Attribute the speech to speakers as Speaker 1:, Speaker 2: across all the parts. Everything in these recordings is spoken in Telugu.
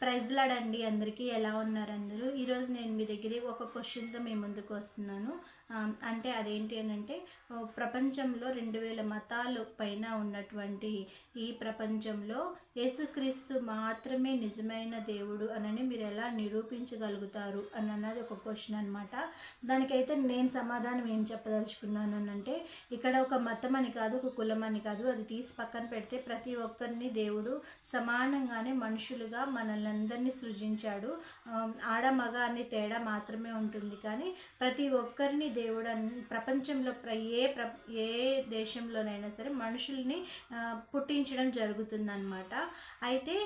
Speaker 1: ప్రైజ్లాడండి అందరికీ. ఎలా ఉన్నారు అందరూ? ఈరోజు నేను మీ దగ్గర ఒక క్వశ్చన్తో మీ ముందుకు వస్తున్నాను. అంటే అదేంటి అని అంటే ప్రపంచంలో రెండు వేల మతాలు పైన ఉన్నటువంటి ఈ ప్రపంచంలో యేసుక్రీస్తు మాత్రమే నిజమైన దేవుడు అనని మీరు ఎలా నిరూపించగలుగుతారు అని అన్నది ఒక క్వశ్చన్ అనమాట దానికైతే నేను సమాధానం ఏం చెప్పదలుచుకున్నాను అని అంటే ఇక్కడ ఒక మతం అని కాదు ఒక కులం అని కాదు అది తీసి పక్కన పెడితే ప్రతి ఒక్కరిని దేవుడు సమానంగానే మనుషులుగా మనల్ని అందరినీ సృజించాడు ఆడ మగ అనే తేడా మాత్రమే ఉంటుంది. కానీ ప్రతి ఒక్కరిని దేవుడు ప్రపంచంలో ప్ర ఏ ప్ర ఏ దేశంలోనైనా సరే మనుషుల్ని పుట్టించడం జరుగుతుందన్నమాట. అయితే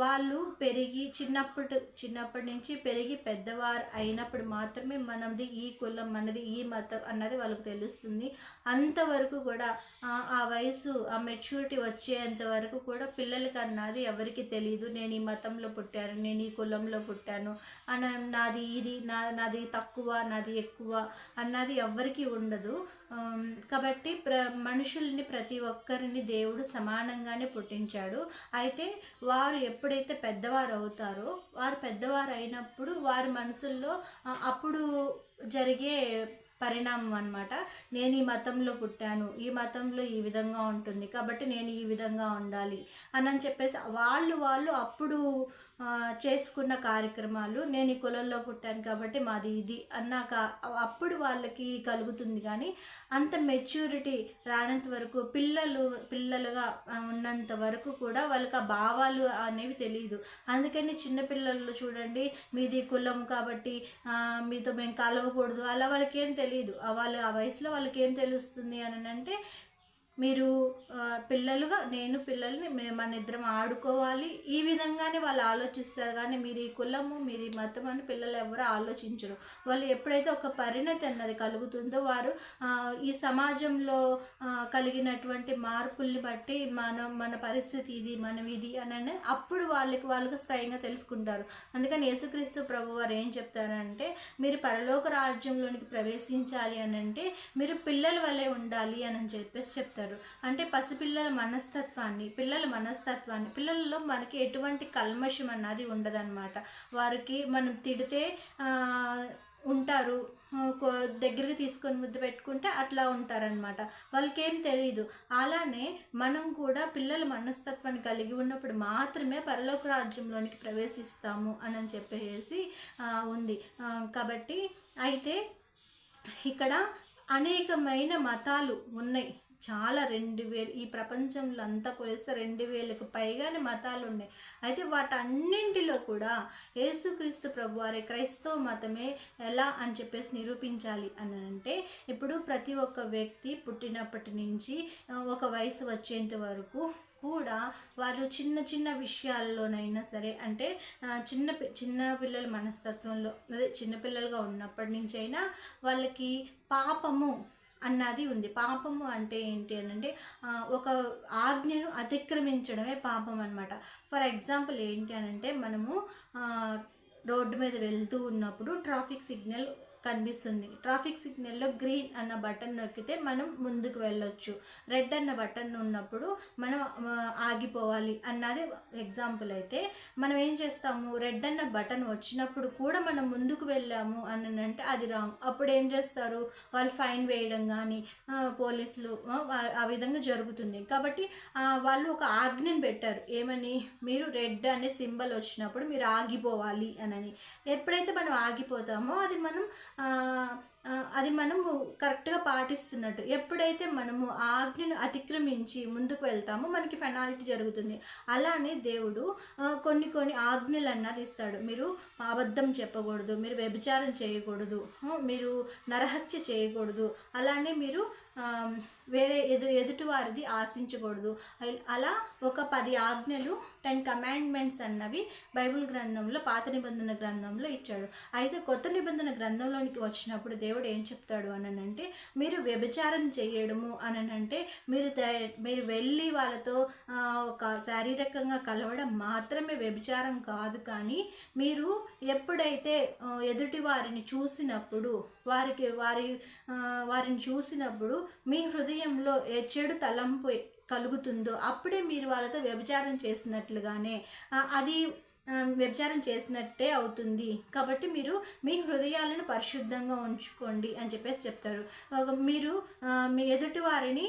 Speaker 1: వాళ్ళు పెరిగి చిన్నప్పటి చిన్నప్పటి నుంచి పెరిగి పెద్దవారు అయినప్పుడు మాత్రమే మనది ఈ కులం మనది ఈ మతం అన్నది వాళ్ళకి తెలుస్తుంది. అంతవరకు కూడా ఆ, ఆ వయసు ఆ మెచ్యూరిటీ వచ్చేంత వరకు కూడా పిల్లలకి అన్నది ఎవరికి తెలియదు నేను ఈ మతంలో పుట్టాను నేను ఈ కులంలో పుట్టాను అన నాది ఇది నా నాది తక్కువ నాది ఎక్కువ అన్నది ఎవ్వరికీ ఉండదు. కాబట్టి ప్ర మనుషుల్ని ప్రతి ఒక్కరిని దేవుడు సమానంగానే పుట్టించాడు. అయితే వారు ఎప్పుడైతే పెద్దవారు అవుతారో వారు పెద్దవారు అయినప్పుడు వారి మనసుల్లో అప్పుడు జరిగే పరిణామం అనమాట నేను ఈ మతంలో పుట్టాను ఈ మతంలో ఈ విధంగా ఉంటుంది కాబట్టి నేను ఈ విధంగా ఉండాలి అని అని చెప్పేసి వాళ్ళు వాళ్ళు అప్పుడు చేసుకున్న కార్యక్రమాలు నేను ఈ కులంలో పుట్టాను కాబట్టి మాది ఇది అన్నాక అప్పుడు వాళ్ళకి కలుగుతుంది కానీ అంత మెచ్యూరిటీ రానంత వరకు పిల్లలు పిల్లలుగా ఉన్నంత వరకు కూడా వాళ్ళకి ఆ భావాలు అనేవి తెలియదు అందుకని చిన్నపిల్లలు చూడండి మీది కులం కాబట్టి మీతో మేము కలవకూడదు. అలా వాళ్ళకేం తెలియదు వాళ్ళు ఆ వయసులో వాళ్ళకి ఏం తెలుస్తుంది అని అంటే మీరు పిల్లలుగా నేను పిల్లల్ని మేము మన ఇద్దరం ఆడుకోవాలి. ఈ విధంగానే వాళ్ళు ఆలోచిస్తారు. కానీ మీరు ఈ కులము మీరు ఈ మతం అని పిల్లలు ఎవరు ఆలోచించరు. వాళ్ళు ఎప్పుడైతే ఒక పరిణతి అన్నది కలుగుతుందో వారు ఈ సమాజంలో కలిగినటువంటి మార్పుల్ని బట్టి మనం మన పరిస్థితి ఇది మనం ఇది అని అని అప్పుడు వాళ్ళకి వాళ్ళకి స్వయంగా తెలుసుకుంటారు. అందుకని యేసుక్రీస్తు ప్రభు వారు ఏం చెప్తారంటే మీరు పరలోక రాజ్యంలోనికి ప్రవేశించాలి అని అంటే మీరు పిల్లల వలె ఉండాలి అని చెప్పేసి చెప్తారు. అంటే పసిపిల్లల మనస్తత్వాన్ని పిల్లల మనస్తత్వాన్ని పిల్లలలో మనకి ఎటువంటి కల్మషం అన్నది ఉండదన్నమాట. వారికి మనం తిడితే ఉంటారు. దగ్గరికి తీసుకొని ముద్దు పెట్టుకుంటే అట్లా ఉంటారనమాట వాళ్ళకేం తెలియదు అలానే మనం కూడా పిల్లల మనస్తత్వాన్ని కలిగి ఉన్నప్పుడు మాత్రమే పరలోక రాజ్యంలోనికి ప్రవేశిస్తాము అని చెప్పేసి ఉంది. కాబట్టి అయితే ఇక్కడ అనేకమైన మతాలు ఉన్నాయి. చాలా రెండు వేలు ఈ ప్రపంచంలో అంతా పోలిస్తే రెండు వేలకు పైగానే మతాలు ఉన్నాయి అయితే వాటన్నింటిలో కూడా యేసుక్రీస్తు ప్రభు వారి క్రైస్తవ మతమే ఎలా అని చెప్పేసి నిరూపించాలి అని అంటే ఇప్పుడు ప్రతి ఒక్క వ్యక్తి పుట్టినప్పటి నుంచి ఒక వయసు వచ్చేంత వరకు కూడా వాళ్ళు చిన్న చిన్న విషయాల్లోనైనా సరే అంటే చిన్న పి- చిన్న పిల్లల మనస్తత్వంలో అదే చిన్నపిల్లలుగా ఉన్నప్పటి నుంచి అయినా వాళ్ళకి పాపము అన్నది ఉంది. పాపము అంటే ఏంటి అని అంటే ఒక ఆజ్ఞను అతిక్రమించడమే పాపం అనమాట ఫర్ ఎగ్జాంపుల్ ఏంటి అని అంటే మనము రోడ్డు మీద వెళ్తూ ఉన్నప్పుడు ట్రాఫిక్ సిగ్నల్ కనిపిస్తుంది. ట్రాఫిక్ సిగ్నల్లో గ్రీన్ అన్న బటన్ నొక్కితే మనం ముందుకు వెళ్ళొచ్చు. రెడ్ అన్న బటన్ ఉన్నప్పుడు మనం ఆగిపోవాలి అన్నది ఎగ్జాంపుల్ అయితే మనం ఏం చేస్తాము? రెడ్ అన్న బటన్ వచ్చినప్పుడు కూడా మనం ముందుకు వెళ్ళాము అని అంటే అది రాంగ్. అప్పుడు ఏం చేస్తారు? వాళ్ళు ఫైన్ వేయడం కానీ పోలీసులు ఆ, విధంగా జరుగుతుంది. కాబట్టి వాళ్ళు ఒక ఆజ్ఞను పెట్టారు. ఏమని? మీరు రెడ్ అనే సింబల్ వచ్చినప్పుడు మీరు ఆగిపోవాలి అనని. ఎప్పుడైతే మనం ఆగిపోతామో అది మనం ఆ, ఆ, అది మనము కరెక్ట్గా పాటిస్తున్నట్టు. ఎప్పుడైతే మనము ఆ ఆజ్ఞను అతిక్రమించి ముందుకు వెళ్తామో మనకి ఫెనాలిటీ జరుగుతుంది. అలానే దేవుడు కొన్ని కొన్ని ఆజ్ఞలు అన్నది ఇస్తాడు. మీరు అబద్ధం చెప్పకూడదు మీరు వ్యభిచారం చేయకూడదు మీరు నరహత్య చేయకూడదు అలానే మీరు వేరే ఎదు ఎదుటి వారిది ఆశించకూడదు అలా ఒక పది ఆజ్ఞలు టెన్ కమాండ్మెంట్స్ అన్నవి బైబిల్ గ్రంథంలో పాత నిబంధన గ్రంథంలో ఇచ్చాడు. అయితే కొత్త నిబంధన గ్రంథంలోనికి వచ్చినప్పుడు దేవుడు ఏం చెప్తాడు అనంటే మీరు వ్యభిచారం చేయడము అనంటే మీరు మీరు వెళ్ళి వాళ్ళతో ఒక శారీరకంగా కలవడం మాత్రమే వ్యభిచారం కాదు కానీ మీరు ఎప్పుడైతే ఎదుటి వారిని చూసినప్పుడు వారికి వారి వారిని చూసినప్పుడు మీ హృదయంలో ఏ చెడు తలంపు కలుగుతుందో అప్పుడే మీరు వాళ్ళతో వ్యభిచారం చేసినట్లుగానే అది వ్యభిచారం చేసినట్టే అవుతుంది. కాబట్టి మీరు మీ హృదయాలను పరిశుద్ధంగా ఉంచుకోండి అని చెప్పేసి చెప్తారు. మీరు మీ ఎదుటి వారిని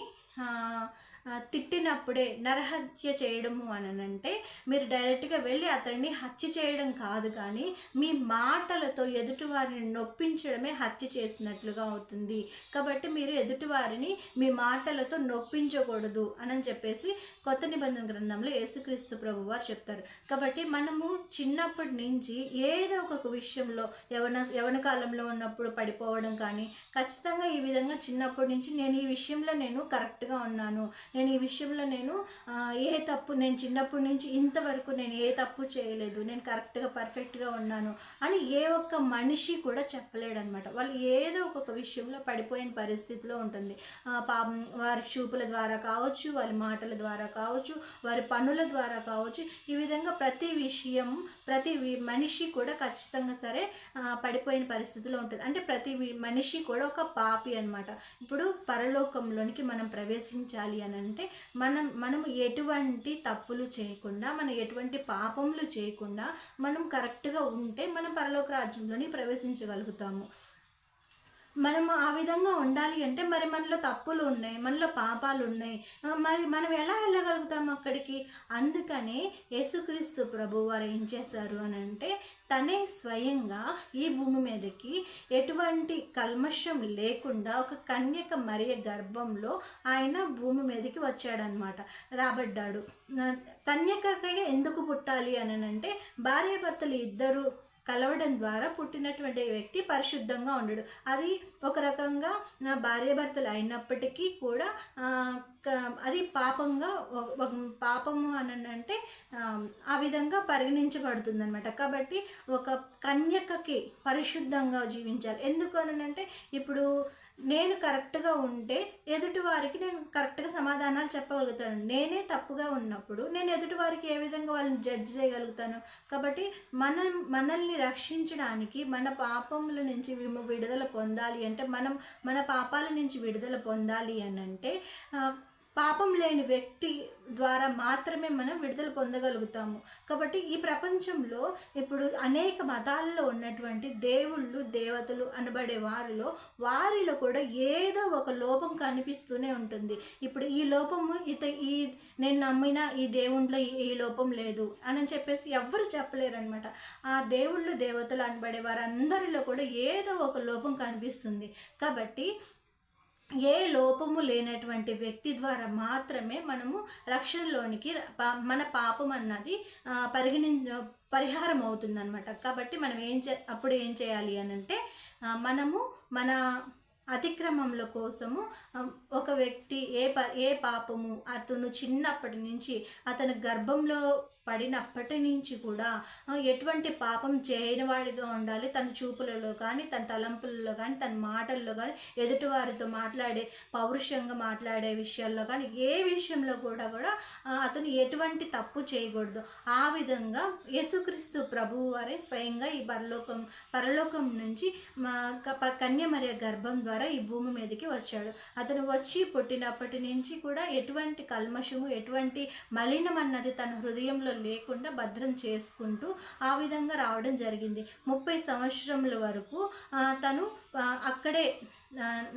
Speaker 1: తిట్టినప్పుడే నరహత్య చేయడము అని అంటే మీరు డైరెక్ట్గా వెళ్ళి అతన్ని హత్య చేయడం కాదు కానీ మీ మాటలతో ఎదుటివారిని నొప్పించడమే హత్య చేసినట్లుగా అవుతుంది. కాబట్టి మీరు ఎదుటివారిని మీ మాటలతో నొప్పించకూడదు అని చెప్పేసి కొత్త నిబంధన గ్రంథంలో యేసుక్రీస్తు ప్రభు వారు చెప్తారు. కాబట్టి మనము చిన్నప్పటి నుంచి ఏదో ఒక విషయంలో యవన యవన కాలంలో ఉన్నప్పుడు పడిపోవడం కానీ ఖచ్చితంగా ఈ విధంగా చిన్నప్పటి నుంచి నేను ఈ విషయంలో నేను కరెక్ట్గా ఉన్నాను. నేను ఈ విషయంలో నేను ఏ తప్పు నేను చిన్నప్పటి నుంచి ఇంతవరకు నేను ఏ తప్పు చేయలేదు నేను కరెక్ట్గా పర్ఫెక్ట్గా ఉన్నాను అని ఏ ఒక్క మనిషి కూడా చెప్పలేడనమాట వాళ్ళు ఏదో ఒక్కొక్క విషయంలో పడిపోయిన పరిస్థితిలో ఉంటుంది. పాపం వారి చూపుల ద్వారా కావచ్చు వారి మాటల ద్వారా కావచ్చు వారి పనుల ద్వారా కావచ్చు ఈ విధంగా ప్రతి విషయం ప్రతి మనిషి కూడా ఖచ్చితంగా సరే పడిపోయిన పరిస్థితిలో ఉంటుంది. అంటే ప్రతి మనిషి కూడా ఒక పాపి అన్నమాట. ఇప్పుడు పరలోకంలోనికి మనం ప్రవేశించాలి అని అంటే మనం మనం ఎటువంటి తప్పులు చేయకుండా మనం ఎటువంటి పాపములు చేయకుండా మనం కరెక్ట్గా ఉంటే మనం పరలోక రాజ్యంలోని ప్రవేశించగలుగుతాము. మనము ఆ విధంగా ఉండాలి అంటే మరి మనలో తప్పులు ఉన్నాయి మనలో పాపాలు ఉన్నాయి. మరి మనం ఎలా వెళ్ళగలుగుతాము అక్కడికి? అందుకనే యేసుక్రీస్తు ప్రభు వారు ఏం చేశారు అని అంటే తనే స్వయంగా ఈ భూమి మీదకి ఎటువంటి కల్మషం లేకుండా ఒక కన్యక మరియ గర్భంలో ఆయన భూమి మీదకి వచ్చాడనమాట రాబడ్డాడు. కన్యకగా ఎందుకు పుట్టాలి అని అంటే భార్యాభర్తలు ఇద్దరు కలవడం ద్వారా పుట్టినటువంటి వ్యక్తి పరిశుద్ధంగా ఉండడు. అది ఒక రకంగా నా భార్యాభర్తలు అయినప్పటికీ కూడా క- అది పాపంగా ఒక- పాపము అని అంటే ఆ, ఆ విధంగా పరిగణించబడుతుంది అనమాట కాబట్టి ఒక కన్యకకి పరిశుద్ధంగా జీవించాలి. ఎందుకు అని అంటే ఇప్పుడు నేను కరెక్ట్గా ఉంటే ఎదుటి వారికి నేను కరెక్ట్గా సమాధానాలు చెప్పగలుగుతాను. నేనే తప్పుగా ఉన్నప్పుడు నేను ఎదుటి వారికి ఏ విధంగా వాళ్ళని జడ్జ్ చేయగలుగుతాను? కాబట్టి మన మనల్ని రక్షించడానికి మన పాపముల నుంచి విడుదల పొందాలి అంటే మనం మన పాపాల నుంచి విడుదల పొందాలి అని అంటే పాపం లేని వ్యక్తి ద్వారా మాత్రమే మనం విడుదల పొందగలుగుతాము. కాబట్టి ఈ ప్రపంచంలో ఇప్పుడు అనేక మతాల్లో ఉన్నటువంటి దేవుళ్ళు దేవతలు అనబడే వారిలో వారిలో కూడా ఏదో ఒక లోపం కనిపిస్తూనే ఉంటుంది. ఇప్పుడు ఈ లోపము ఇత ఈ నేను నమ్మిన ఈ దేవుళ్ళలో ఈ- ఈ లోపం లేదు అని చెప్పేసి ఎవ్వరు చెప్పలేరనమాట ఆ దేవుళ్ళు దేవతలు అనబడే వారందరిలో కూడా ఏదో ఒక లోపం కనిపిస్తుంది. కాబట్టి ఏ లోపము లేనటువంటి వ్యక్తి ద్వారా మాత్రమే మనము రక్షణలోనికి పా- మన పాపం అన్నది పరిగణించ పరిగణి పరిహారం అవుతుందన్నమాట కాబట్టి మనం ఏం చే అప్పుడు ఏం చేయాలి అని అంటే మనము మన అతిక్రమముల కోసము ఒక వ్యక్తి ఏ ప ఏ పాపము అతను చిన్నప్పటి నుంచి అతని గర్భంలో పడినప్పటి నుంచి కూడా ఎటువంటి పాపం చేయనివాడిగా ఉండాలి. తన చూపులలో కానీ తన తలంపులలో కానీ తన మాటల్లో కానీ ఎదుటివారితో మాట్లాడే పౌరుషంగా మాట్లాడే విషయాల్లో కానీ ఏ విషయంలో కూడా కూడా అతను ఎటువంటి తప్పు చేయకూడదు. ఆ విధంగా యేసుక్రీస్తు ప్రభువు వారే స్వయంగా ఈ పరలోకం పరలోకం నుంచి మా క- ప- గర్భం ద్వారా ఈ భూమి మీదకి వచ్చాడు. అతను వచ్చి పుట్టినప్పటి నుంచి కూడా ఎటువంటి కల్మషము ఎటువంటి మలినం అన్నది తన హృదయంలో లేకుండా భద్రం చేసుకుంటూ ఆ విధంగా రావడం జరిగింది. ముప్పై సంవత్సరముల వరకు తను అక్కడే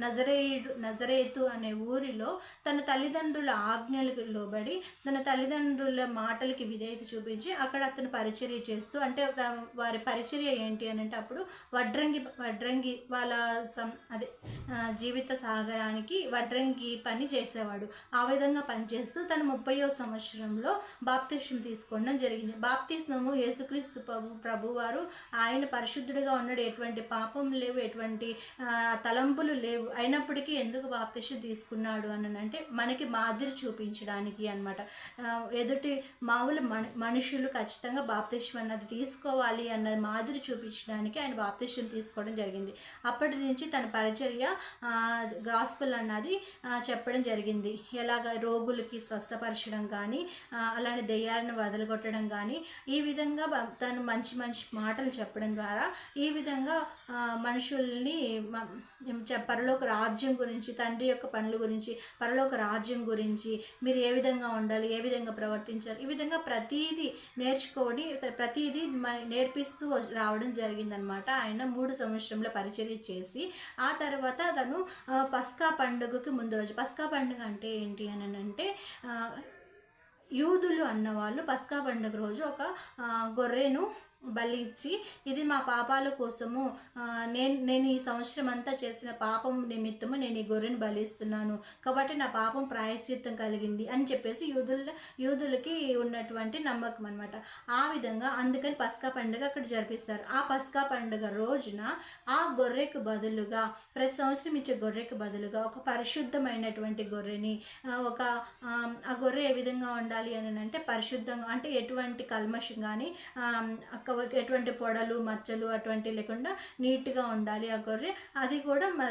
Speaker 1: నజరేయుడు నజరేతు అనే ఊరిలో తన తల్లిదండ్రుల ఆజ్ఞలకు లోబడి తన తల్లిదండ్రుల మాటలకి విధేయత చూపించి అక్కడ అతను పరిచర్య చేస్తూ అంటే వారి పరిచర్య ఏంటి అని అంటే అప్పుడు వడ్రంగి వడ్రంగి వాళ్ళ సం అదే జీవిత సాగరానికి వడ్రంగి పని చేసేవాడు. ఆ విధంగా పనిచేస్తూ తన ముప్పయో సంవత్సరంలో బాప్తిష్యం తీసుకోవడం జరిగింది. బాప్తిస్మము యేసుక్రీస్తు ప్రభు ప్రభువారు ఆయన పరిశుద్ధుడిగా ఉన్నాడు. ఎటువంటి పాపం లేవు. ఎటువంటి తలంపు మార్పులు లేవు. అయినప్పటికీ ఎందుకు బాప్తిష్యం తీసుకున్నాడు అని అంటే మనకి మాదిరి చూపించడానికి అనమాట ఎదుటి మామూలు మన మనుషులు ఖచ్చితంగా బాప్తిష్యం అన్నది తీసుకోవాలి అన్నది మాదిరి చూపించడానికి ఆయన బాప్తిష్యం తీసుకోవడం జరిగింది. అప్పటి నుంచి తన పరిచర్య గాస్పుల్ అన్నది చెప్పడం జరిగింది. ఎలాగ రోగులకి స్వస్థపరచడం కానీ అలానే దెయ్యాలను వదలగొట్టడం కానీ ఈ విధంగా తను మంచి మంచి మాటలు చెప్పడం ద్వారా ఈ విధంగా మనుషుల్ని పరలోక రాజ్యం గురించి తండ్రి యొక్క పనుల గురించి పరలోక రాజ్యం గురించి మీరు ఏ విధంగా ఉండాలి ఏ విధంగా ప్రవర్తించాలి ఈ విధంగా ప్రతీది నేర్చుకొని ప్రతీది నేర్పిస్తూ రావడం జరిగిందనమాట. ఆయన మూడు సంవత్సరంలో పరిచర్య చేసి ఆ తర్వాత తను పస్కా పండుగకి ముందు రోజు పస్కా పండుగ అంటే ఏంటి అని అంటే యూదులు అన్నవాళ్ళు పస్కా పండుగ రోజు ఒక గొర్రెను బలి ఇచ్చి ఇది మా పాపాల కోసము నేను నేను ఈ సంవత్సరం అంతా చేసిన పాపం నిమిత్తము నేను ఈ గొర్రెను బలిస్తున్నాను. కాబట్టి నా పాపం ప్రాయశ్చిత్తం కలిగింది అని చెప్పేసి యూదుల యూదులకి ఉన్నటువంటి నమ్మకం అనమాట ఆ విధంగా అందుకని పస్కా పండుగ అక్కడ జరిపిస్తారు. ఆ పస్కా పండుగ రోజున ఆ గొర్రెకు బదులుగా ప్రతి సంవత్సరం ఇచ్చే గొర్రెకు బదులుగా ఒక పరిశుద్ధమైనటువంటి గొర్రెని ఒక ఆ, ఆ గొర్రె ఏ విధంగా ఉండాలి అని అంటే పరిశుద్ధంగా అంటే ఎటువంటి కల్మషం కానీ ఎటువంటి పొడలు మచ్చలు అటువంటి లేకుండా నీట్గా ఉండాలి ఆ గొర్రె. అది కూడా మ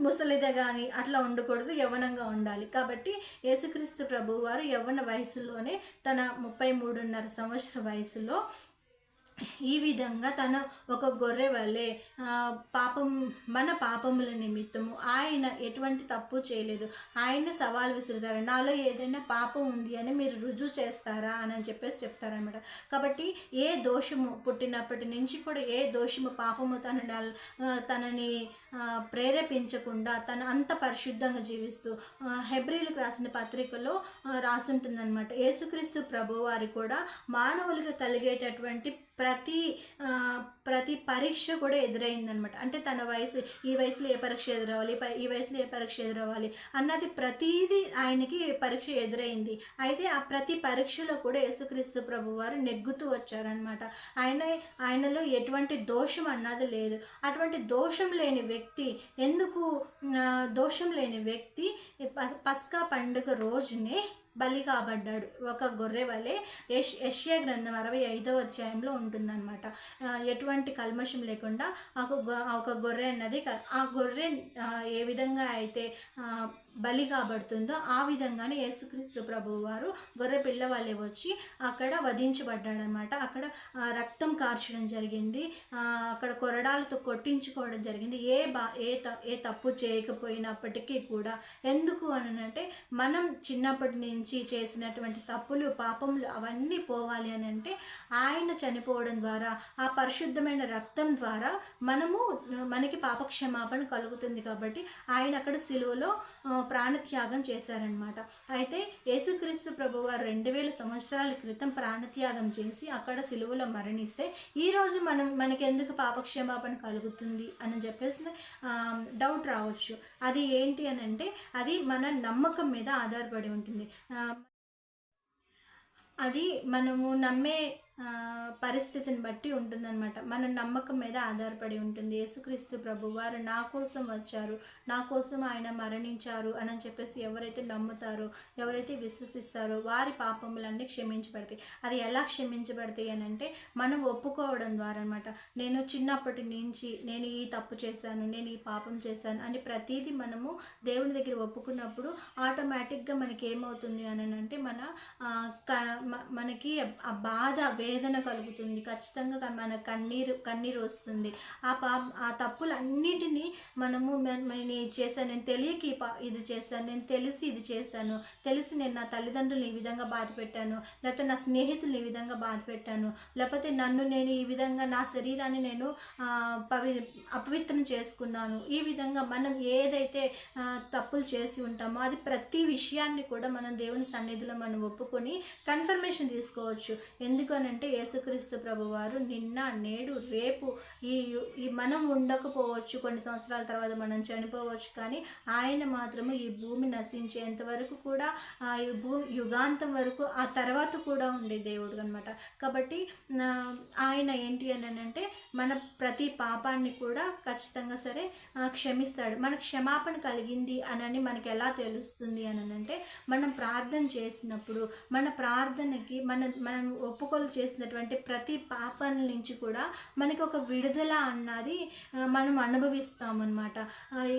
Speaker 1: ముసలిదే కానీ అట్లా ఉండకూడదు యవ్వనంగా ఉండాలి. కాబట్టి యేసుక్రీస్తు ప్రభు వారు యవ్వన వయసులోనే తన ముప్పై మూడున్నర సంవత్సర వయసులో ఈ విధంగా తను ఒక గొర్రె వల్లే పాపం మన పాపముల నిమిత్తము ఆయన ఎటువంటి తప్పు చేయలేదు. ఆయన సవాల్ విసురుతారు. నాలో ఏదైనా పాపం ఉంది అని మీరు రుజువు చేస్తారా అని చెప్పేసి చెప్తారనమాట కాబట్టి ఏ దోషము పుట్టినప్పటి నుంచి కూడా ఏ దోషము పాపము తన తనని ప్రేరేపించకుండా తను అంత పరిశుద్ధంగా జీవిస్తూ హెబ్రిల్కి రాసిన పత్రికలో రాసుంటుందన్నమాట. యేసుక్రీస్తు ప్రభువారి కూడా మానవులుగా కలిగేటటువంటి ప్రతి ప్రతి పరీక్ష కూడా ఎదురైందనమాట అంటే తన వయసు ఈ వయసులో ఏ పరీక్ష ఎదురవ్వాలి ఈ వయసులో ఏ పరీక్ష ఎదురవ్వాలి అన్నది ప్రతీది ఆయనకి పరీక్ష ఎదురైంది. అయితే ఆ ప్రతి పరీక్షలో కూడా యేసుక్రీస్తు ప్రభు వారు నెగ్గుతూ వచ్చారనమాట ఆయన ఆయనలో ఎటువంటి దోషం అన్నది లేదు. అటువంటి దోషం లేని వ్యక్తి ఎందుకు దోషం లేని వ్యక్తి ప- పస్కా పండుగ రోజునే బలి కాబడ్డాడు ఒక గొర్రె వలె యష్ యష్యా గ్రంథం అరవై ఐదవ అధ్యాయంలో ఉంటుందన్నమాట. ఎటువంటి కల్మషం లేకుండా ఒక గొ- ఒక గొర్రె అన్నది ఆ గొర్రె ఏ విధంగా అయితే బలి కాబడుతుందో ఆ విధంగానే యేసుక్రీస్తు ప్రభు వారు గొర్రె పిల్లవాళ్ళే వచ్చి అక్కడ వధించబడ్డాడనమాట. అక్కడ రక్తం కార్చడం జరిగింది. అక్కడ కొరడాలతో కొట్టించుకోవడం జరిగింది. ఏ బా ఏ త ఏ తప్పు చేయకపోయినప్పటికీ కూడా ఎందుకు అని అంటే మనం చిన్నప్పటి నుంచి చేసినటువంటి తప్పులు పాపములు అవన్నీ పోవాలి అని అంటే ఆయన చనిపోవడం ద్వారా ఆ పరిశుద్ధమైన రక్తం ద్వారా మనము మనకి పాపక్షమాపణ కలుగుతుంది కాబట్టి ఆయన అక్కడ సిలువలో ప్రాణత్యాగం చేశారనమాట అయితే యేసుక్రీస్తు ప్రభు వారు రెండు వేల సంవత్సరాల క్రితం ప్రాణత్యాగం చేసి అక్కడ సిలువలో మరణిస్తే ఈరోజు మనం మనకెందుకు పాపక్షమాపణ కలుగుతుంది అని చెప్పేసి డౌట్ రావచ్చు. అది ఏంటి అని అంటే అది మన నమ్మకం మీద ఆధారపడి ఉంటుంది. అది మనము నమ్మే పరిస్థితిని బట్టి ఉంటుందన్నమాట. మన నమ్మకం మీద ఆధారపడి ఉంటుంది. యేసుక్రీస్తు ప్రభు వారు నా కోసం వచ్చారు. నా కోసం ఆయన మరణించారు అని చెప్పేసి ఎవరైతే నమ్ముతారో ఎవరైతే విశ్వసిస్తారో వారి పాపములన్నీ క్షమించబడతాయి. అది ఎలా క్షమించబడతాయి అని అంటే మనం ఒప్పుకోవడం ద్వారా అనమాట నేను చిన్నప్పటి నుంచి నేను ఈ తప్పు చేశాను నేను ఈ పాపం చేశాను అని ప్రతిదీ మనము దేవుని దగ్గర ఒప్పుకున్నప్పుడు ఆటోమేటిక్గా మనకి ఏమవుతుంది అని అంటే మన మనకి ఆ బాధ వేదన కలుగుతుంది. ఖచ్చితంగా మన కన్నీరు కన్నీరు వస్తుంది. ఆ పా ఆ తప్పులన్నిటినీ మనము నేను చేశాను నేను తెలియక పా ఇది చేశాను నేను తెలిసి ఇది చేశాను. తెలిసి నేను నా తల్లిదండ్రులు ఈ విధంగా బాధ పెట్టాను. లేకపోతే నా స్నేహితులు ఈ విధంగా బాధ పెట్టాను. లేకపోతే నన్ను నేను ఈ విధంగా నా శరీరాన్ని నేను పవి అపవిత్రం చేసుకున్నాను. ఈ విధంగా మనం ఏదైతే తప్పులు చేసి ఉంటామో అది ప్రతి విషయాన్ని కూడా మనం దేవుని సన్నిధిలో మనం ఒప్పుకొని కన్ఫర్మేషన్ తీసుకోవచ్చు. ఎందుకని అంటే యేసుక్రీస్తు ప్రభువారు నిన్న నేడు రేపు ఈ ఈ మనం ఉండకపోవచ్చు కొన్ని సంవత్సరాల తర్వాత మనం చనిపోవచ్చు కానీ ఆయన మాత్రము ఈ భూమి నశించేంత వరకు కూడా ఆ ఈ యుగాంతం వరకు ఆ తర్వాత కూడా ఉండే దేవుడు అనమాట కాబట్టి ఆయన ఏంటి అని అంటే మన ప్రతి పాపాన్ని కూడా ఖచ్చితంగా సరే క్షమిస్తాడు. మన క్షమాపణ కలిగింది అనని మనకి ఎలా తెలుస్తుంది అని అంటే మనం ప్రార్థన చేసినప్పుడు మన ప్రార్థనకి మన మనం ఒప్పుకోలు చేసినటువంటి ప్రతి పాపం నుంచి కూడా మనకి ఒక విడుదల అన్నది మనం అనుభవిస్తాం అనమాట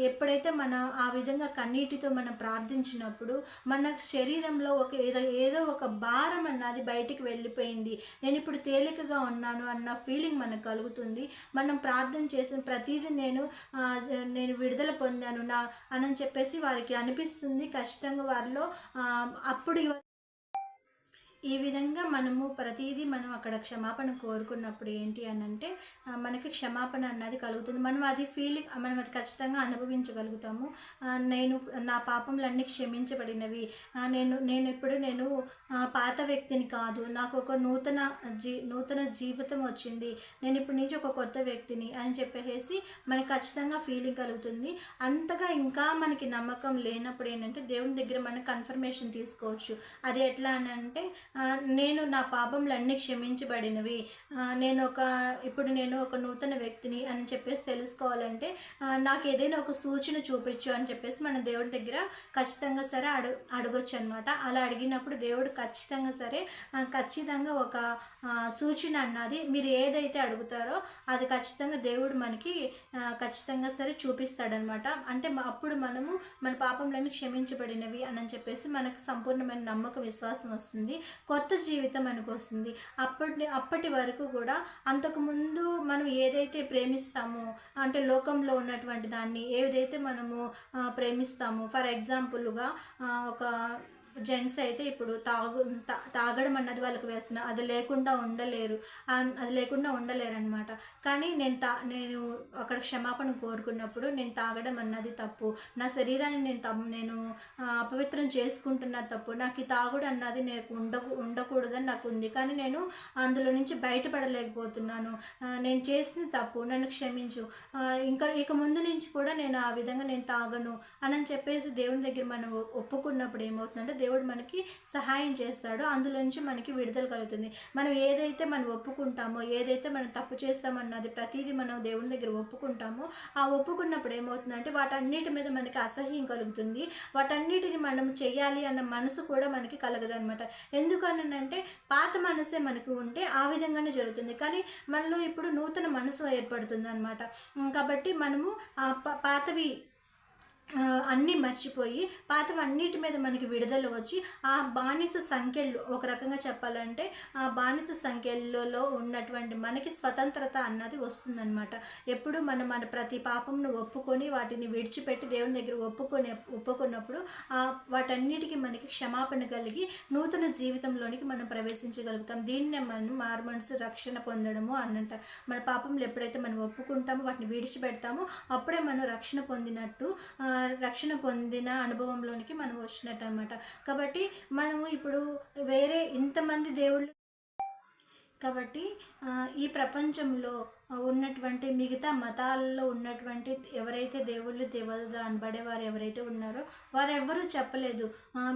Speaker 1: ఎప్పుడైతే మనం ఆ విధంగా కన్నీటితో మనం ప్రార్థించినప్పుడు మన శరీరంలో ఒక ఏదో ఏదో ఒక భారం అన్నది బయటికి వెళ్ళిపోయింది. నేను ఇప్పుడు తేలికగా ఉన్నాను అన్న ఫీలింగ్ మనకు కలుగుతుంది. మనం ప్రార్థన చేసిన ప్రతిదీ నేను నేను విడుదల పొందాను నా అని చెప్పేసి వారికి అనిపిస్తుంది. ఖచ్చితంగా వారిలో అప్పుడు ఈ విధంగా మనము ప్రతిదీ మనం అక్కడ క్షమాపణ కోరుకున్నప్పుడు ఏంటి అని అంటే మనకి క్షమాపణ అన్నది కలుగుతుంది. మనం అది ఫీలింగ్ మనం అది ఖచ్చితంగా అనుభవించగలుగుతాము. నేను నా పాపములన్నీ క్షమించబడినవి. నేను నేను ఇప్పుడు నేను పాత వ్యక్తిని కాదు. నాకు ఒక నూతన జీ నూతన జీవితం వచ్చింది. నేను ఇప్పటి నుంచి ఒక కొత్త వ్యక్తిని అని చెప్పేసి మనకి ఖచ్చితంగా ఫీలింగ్ కలుగుతుంది. అంతగా ఇంకా మనకి నమ్మకం లేనప్పుడు ఏంటంటే దేవుని దగ్గర మనం కన్ఫర్మేషన్ తీసుకోవచ్చు. అది ఎట్లా అని అంటే నేను నా పాపములన్నీ క్షమించబడినవి. నేను ఒక ఇప్పుడు నేను ఒక నూతన వ్యక్తిని అని చెప్పేసి తెలుసుకోవాలంటే నాకు ఏదైనా ఒక సూచన చూపించు అని చెప్పేసి మన దేవుడి దగ్గర ఖచ్చితంగా సరే అడు అడగొచ్చు అనమాట అలా అడిగినప్పుడు దేవుడు ఖచ్చితంగా సరే ఖచ్చితంగా ఒక సూచన అన్నది మీరు ఏదైతే అడుగుతారో అది ఖచ్చితంగా దేవుడు మనకి ఖచ్చితంగా సరే చూపిస్తాడనమాట అంటే అప్పుడు మనము మన పాపంలన్నీ క్షమించబడినవి అని చెప్పేసి మనకు సంపూర్ణమైన నమ్మక విశ్వాసం వస్తుంది. కొత్త జీవితం మనకు అప్పటి అప్పటి వరకు కూడా అంతకుముందు మనం ఏదైతే ప్రేమిస్తామో అంటే లోకంలో ఉన్నటువంటి దాన్ని ఏదైతే మనము ప్రేమిస్తామో ఫర్ ఎగ్జాంపుల్గా ఒక జెంట్స్ అయితే ఇప్పుడు తాగు తా- తాగడం అన్నది వాళ్ళకి వేసిన అది లేకుండా ఉండలేరు. అది లేకుండా ఉండలేరు అనమాట కానీ నేను తా నేను అక్కడ క్షమాపణ కోరుకున్నప్పుడు నేను తాగడం అన్నది తప్పు. నా శరీరాన్ని నేను తప్పు నేను అపవిత్రం చేసుకుంటున్న తప్పు. నాకు ఈ తాగుడు అన్నది నాకు ఉండకు ఉండకూడదని నాకు ఉంది. కానీ నేను అందులో నుంచి బయటపడలేకపోతున్నాను. నేను చేసిన తప్పు నన్ను క్షమించు. ఇంకా ఇక ముందు నుంచి కూడా నేను ఆ విధంగా నేను తాగను అని చెప్పేసి దేవుని దగ్గర మనం ఒప్పుకున్నప్పుడు ఏమవుతుందంటే దేవుడు మనకి సహాయం చేస్తాడో. అందులో నుంచి మనకి విడుదల కలుగుతుంది. మనం ఏదైతే మనం ఒప్పుకుంటామో ఏదైతే మనం తప్పు చేస్తామన్నది ప్రతిదీ మనం దేవుని దగ్గర ఒప్పుకుంటామో ఆ ఒప్పుకున్నప్పుడు ఏమవుతుందంటే వాటన్నిటి మీద మనకి అసహ్యం కలుగుతుంది. వాటన్నిటిని మనం చేయాలి అన్న మనసు కూడా మనకి కలగదు అనమాట ఎందుకనంటే పాత మనసే మనకు ఉంటే ఆ విధంగానే జరుగుతుంది. కానీ మనలో ఇప్పుడు నూతన మనసు ఏర్పడుతుంది అనమాట కాబట్టి మనము పాతవి అన్నీ మర్చిపోయి పాతవన్నిటి మీద మనకి విడుదల వచ్చి ఆ బానిస సంఖ్యలు ఒక రకంగా చెప్పాలంటే ఆ బానిస సంఖ్యలలో ఉన్నటువంటి మనకి స్వతంత్రత అన్నది వస్తుందన్నమాట. ఎప్పుడు మనం మన ప్రతి పాపంను ఒప్పుకొని వాటిని విడిచిపెట్టి దేవుని దగ్గర ఒప్పుకొని ఒప్పుకున్నప్పుడు ఆ వాటన్నిటికీ మనకి క్షమాపణ కలిగి నూతన జీవితంలోనికి మనం ప్రవేశించగలుగుతాం. దీన్నే మనం మార్మన్స్ రక్షణ పొందడము అని మన పాపంలో ఎప్పుడైతే మనం ఒప్పుకుంటామో వాటిని విడిచిపెడతామో అప్పుడే మనం రక్షణ పొందినట్టు రక్షణ పొందిన అనుభవంలోనికి మనం వచ్చినట్టు అనమాట కాబట్టి మనము ఇప్పుడు వేరే ఇంతమంది దేవుళ్ళు కాబట్టి ఈ ప్రపంచంలో ఉన్నటువంటి మిగతా మతాలలో ఉన్నటువంటి ఎవరైతే దేవుళ్ళు దేవతలు అనబడేవారు ఎవరైతే ఉన్నారో వారెవ్వరూ చెప్పలేదు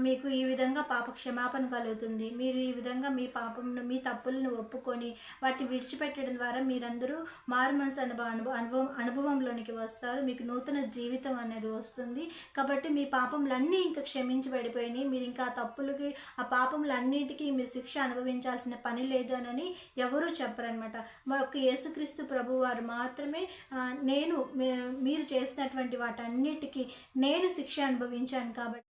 Speaker 1: మీకు ఈ విధంగా పాప క్షమాపణ కలుగుతుంది. మీరు ఈ విధంగా మీ పాపంను మీ తప్పులను ఒప్పుకొని వాటిని విడిచిపెట్టడం ద్వారా మీరందరూ మారు మనసు అనుభవ అనుభవ అనుభవం అనుభవంలోనికి వస్తారు. మీకు నూతన జీవితం అనేది వస్తుంది. కాబట్టి మీ పాపములన్నీ ఇంకా క్షమించబడిపోయినాయి మీరు ఇంకా ఆ తప్పులకి ఆ పాపములన్నిటికీ మీరు శిక్ష అనుభవించాల్సిన పని లేదు అని ఎవరూ చెప్పరనమాట మరొక యేసుక్రీస్తు ప్రభు వారు మాత్రమే నేను మీరు చేసినటువంటి వాటన్నిటికీ నేను శిక్ష అనుభవించాను కాబట్టి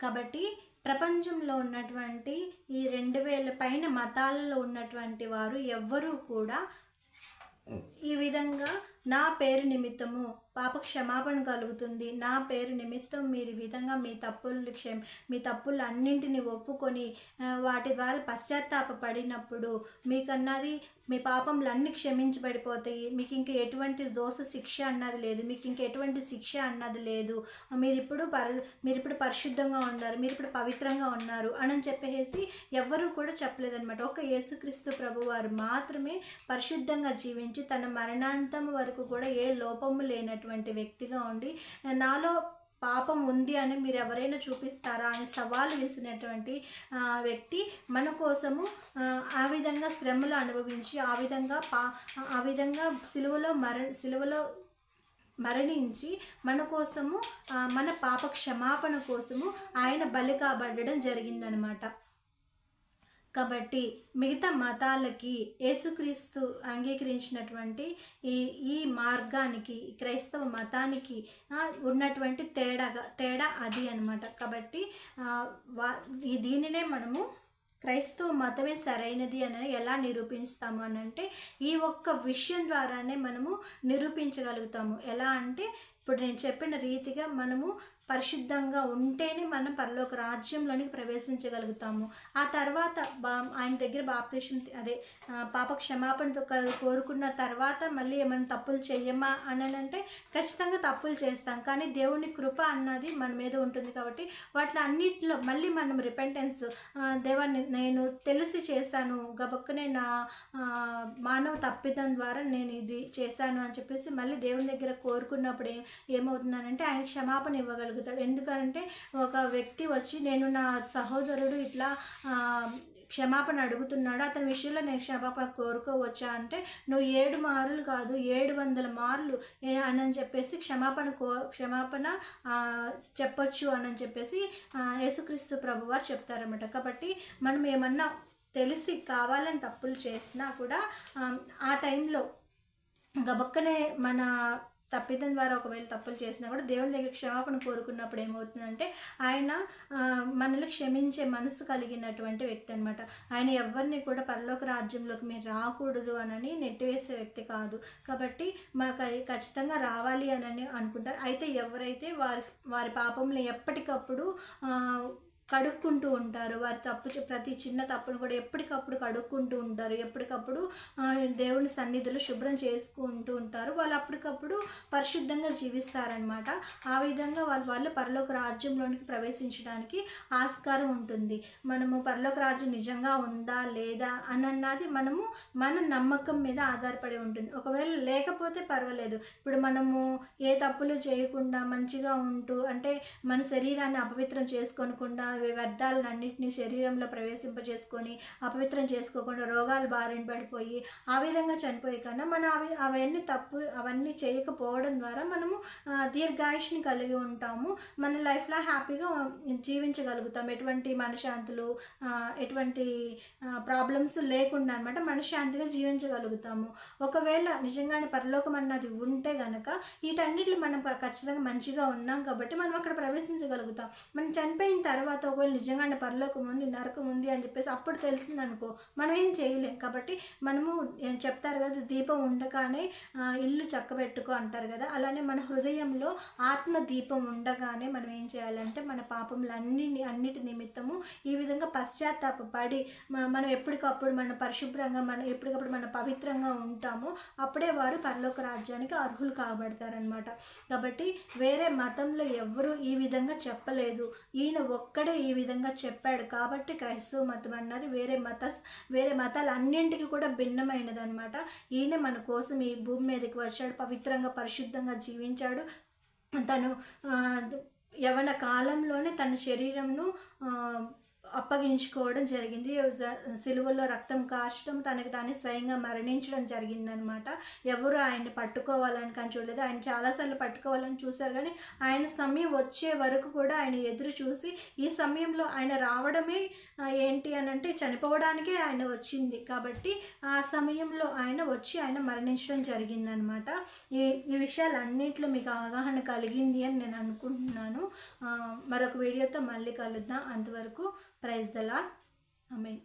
Speaker 1: కాబట్టి ప్రపంచంలో ఉన్నటువంటి ఈ రెండు వేల పైన మతాలలో ఉన్నటువంటి వారు ఎవ్వరూ కూడా ఈ విధంగా నా పేరు నిమిత్తము పాప క్షమాపణ కలుగుతుంది. నా పేరు నిమిత్తం మీరు ఈ విధంగా మీ తప్పులు క్షమ మీ తప్పులు అన్నింటినీ ఒప్పుకొని వాటి ద్వారా పశ్చాత్తాప పడినప్పుడు మీకన్నది మీ పాపములు అన్ని క్షమించబడిపోతాయి. మీకు ఇంక ఎటువంటి దోష శిక్ష అన్నది లేదు. మీకు ఇంక ఎటువంటి శిక్ష అన్నది లేదు. మీరు ఇప్పుడు పరి మీరు ఇప్పుడు పరిశుద్ధంగా ఉన్నారు. మీరు ఇప్పుడు పవిత్రంగా ఉన్నారు అని చెప్పేసి ఎవ్వరూ కూడా చెప్పలేదన్నమాట. ఒక యేసుక్రీస్తు ప్రభు వారు మాత్రమే పరిశుద్ధంగా జీవించి తన మరణాంతం వరకు కూడా ఏ లోపము లేనట్టు లేనటువంటి వ్యక్తిగా ఉండి నాలో పాపం ఉంది అని మీరు ఎవరైనా చూపిస్తారా? అని సవాలు వేసినటువంటి వ్యక్తి మన కోసము ఆ, విధంగా శ్రమలు అనుభవించి ఆ విధంగా పా ఆ విధంగా సిలువలో మర సిలువలో మరణించి మన కోసము మన పాప క్షమాపణ కోసము ఆయన బలి కాబడడం జరిగిందనమాట. కాబట్టి మిగతా మతాలకి యేసుక్రీస్తు అంగీకరించినటువంటి ఈ ఈ మార్గానికి క్రైస్తవ మతానికి ఉన్నటువంటి తేడాగా తేడా అది అనమాట కాబట్టి వా దీనినే మనము క్రైస్తవ మతమే సరైనది అని ఎలా నిరూపిస్తాము అని అంటే ఈ ఒక్క విషయం ద్వారానే మనము నిరూపించగలుగుతాము. ఎలా అంటే ఇప్పుడు నేను చెప్పిన రీతిగా మనము పరిశుద్ధంగా ఉంటేనే మనం పరలోక రాజ్యంలోనికి ప్రవేశించగలుగుతాము. ఆ తర్వాత బా ఆయన దగ్గర బాప్తీసం అదే పాప క్షమాపణతో కోరుకున్న తర్వాత మళ్ళీ ఏమైనా తప్పులు చెయ్యమా అని అంటే ఖచ్చితంగా తప్పులు చేస్తాం. కానీ దేవుని కృప అన్నది మన మీద ఉంటుంది కాబట్టి వాటిని అన్నింటిలో మళ్ళీ మనం రిపెంటెన్స్ దేవాన్ని నేను తెలిసి చేశాను. గబక్కనే నా మానవ తప్పిదం ద్వారా నేను ఇది చేశాను అని చెప్పేసి మళ్ళీ దేవుని దగ్గర కోరుకున్నప్పుడు ఏం ఏమవుతుందనంటే ఆయన క్షమాపణ ఇవ్వగలుగుతాడు. ఎందుకంటే ఒక వ్యక్తి వచ్చి నేను నా సహోదరుడు ఇట్లా క్షమాపణ అడుగుతున్నాడు. అతని విషయంలో నేను క్షమాపణ కోరుకోవచ్చా అంటే నువ్వు ఏడు మార్లు కాదు ఏడు వందల మార్లు అని చెప్పేసి క్షమాపణ కో క్షమాపణ చెప్పొచ్చు అని చెప్పేసి యేసుక్రీస్తు ప్రభువారు చెప్తారన్నమాట. కాబట్టి మనం ఏమన్నా తెలిసి కావాలని తప్పులు చేసినా కూడా ఆ టైంలో గబక్కనే మన తప్పిదం ద్వారా ఒకవేళ తప్పులు చేసినా కూడా దేవుని దగ్గర క్షమాపణ కోరుకున్నప్పుడు ఏమవుతుందంటే ఆయన మనల్ని క్షమించే మనసు కలిగినటువంటి వ్యక్తి అనమాట ఆయన ఎవరిని కూడా పరలోక రాజ్యంలోకి మీరు రాకూడదు అనని నెట్టివేసే వ్యక్తి కాదు. కాబట్టి మాకు ఖచ్చితంగా రావాలి అని అనుకుంటారు. అయితే ఎవరైతే వారి వారి పాపంలో ఎప్పటికప్పుడు కడుక్కుంటూ ఉంటారు. వారి తప్పు ప్రతి చిన్న తప్పును కూడా ఎప్పటికప్పుడు కడుక్కుంటూ ఉంటారు. ఎప్పటికప్పుడు దేవుని సన్నిధిలో శుభ్రం చేసుకుంటూ ఉంటారు. వాళ్ళు అప్పటికప్పుడు పరిశుద్ధంగా జీవిస్తారనమాట ఆ విధంగా వాళ్ళు వాళ్ళు పరలోక రాజ్యంలోనికి ప్రవేశించడానికి ఆస్కారం ఉంటుంది. మనము పరలోక రాజ్యం నిజంగా ఉందా లేదా అని అన్నది మనము మన నమ్మకం మీద ఆధారపడి ఉంటుంది. ఒకవేళ లేకపోతే పర్వాలేదు. ఇప్పుడు మనము ఏ తప్పులు చేయకుండా మంచిగా ఉంటూ అంటే మన శరీరాన్ని అపవిత్రం చేసుకోనకుండా వ్యర్థాలన్నింటినీ శరీరంలో ప్రవేశింపజేసుకొని అపవిత్రం చేసుకోకుండా రోగాలు బారిన పడిపోయి ఆ విధంగా చనిపోయి కన్నా మనం అవి అవన్నీ తప్పు అవన్నీ చేయకపోవడం ద్వారా మనము దీర్ఘాయుష్ని కలిగి ఉంటాము. మన లైఫ్లో హ్యాపీగా జీవించగలుగుతాం. ఎటువంటి మనశాంతులు ఎటువంటి ప్రాబ్లమ్స్ లేకుండా అనమాట మనశ్శాంతిగా జీవించగలుగుతాము. ఒకవేళ నిజంగానే పరలోకం అన్నది ఉంటే గనక వీటన్నిటిని మనం ఖచ్చితంగా మంచిగా ఉన్నాం కాబట్టి మనం అక్కడ ప్రవేశించగలుగుతాం. మనం చనిపోయిన తర్వాత ఒకవేళ నిజంగానే పరలోకం ఉంది నరకం ఉంది అని చెప్పేసి అప్పుడు తెలిసిందనుకో మనం ఏం చేయలేం. కాబట్టి మనము చెప్తారు కదా దీపం ఉండగానే ఇల్లు చక్కబెట్టుకో అంటారు కదా. అలానే మన హృదయంలో ఆత్మ దీపం ఉండగానే మనం ఏం చేయాలంటే మన పాపములు అన్ని అన్నిటి నిమిత్తము ఈ విధంగా పశ్చాత్తాపడి మనం ఎప్పటికప్పుడు మన పరిశుభ్రంగా మనం ఎప్పటికప్పుడు మన పవిత్రంగా ఉంటామో అప్పుడే వారు పరలోక రాజ్యానికి అర్హులు కాబడతారనమాట కాబట్టి వేరే మతంలో ఎవరు ఈ విధంగా చెప్పలేదు. ఈయన ఒక్కడే ఈ విధంగా చెప్పాడు కాబట్టి క్రైస్తవ మతం అన్నది వేరే మత వేరే మతాలు అన్నింటికి కూడా భిన్నమైనదనమాట ఈయన మన కోసం ఈ భూమి మీదకి వచ్చాడు పవిత్రంగా పరిశుద్ధంగా జీవించాడు. తను యవన కాలంలోనే తన శరీరంను అప్పగించుకోవడం జరిగింది. సిలువలో రక్తం కాచడం తనకి తానే స్వయంగా మరణించడం జరిగిందనమాట ఎవరు ఆయన్ని పట్టుకోవాలని కానీ చూడలేదు. ఆయన చాలాసార్లు పట్టుకోవాలని చూశారు కానీ ఆయన సమయం వచ్చే వరకు కూడా ఆయన ఎదురు చూసి ఈ సమయంలో ఆయన రావడమే ఏంటి అని అంటే చనిపోవడానికే ఆయన వచ్చింది. కాబట్టి ఆ సమయంలో ఆయన వచ్చి ఆయన మరణించడం జరిగిందనమాట ఈ ఈ విషయాలన్నింటిలో మీకు అవగాహన కలిగింది అని నేను అనుకుంటున్నాను. మరొక వీడియోతో మళ్ళీ కలుద్దాం. అంతవరకు praise the Lord I mean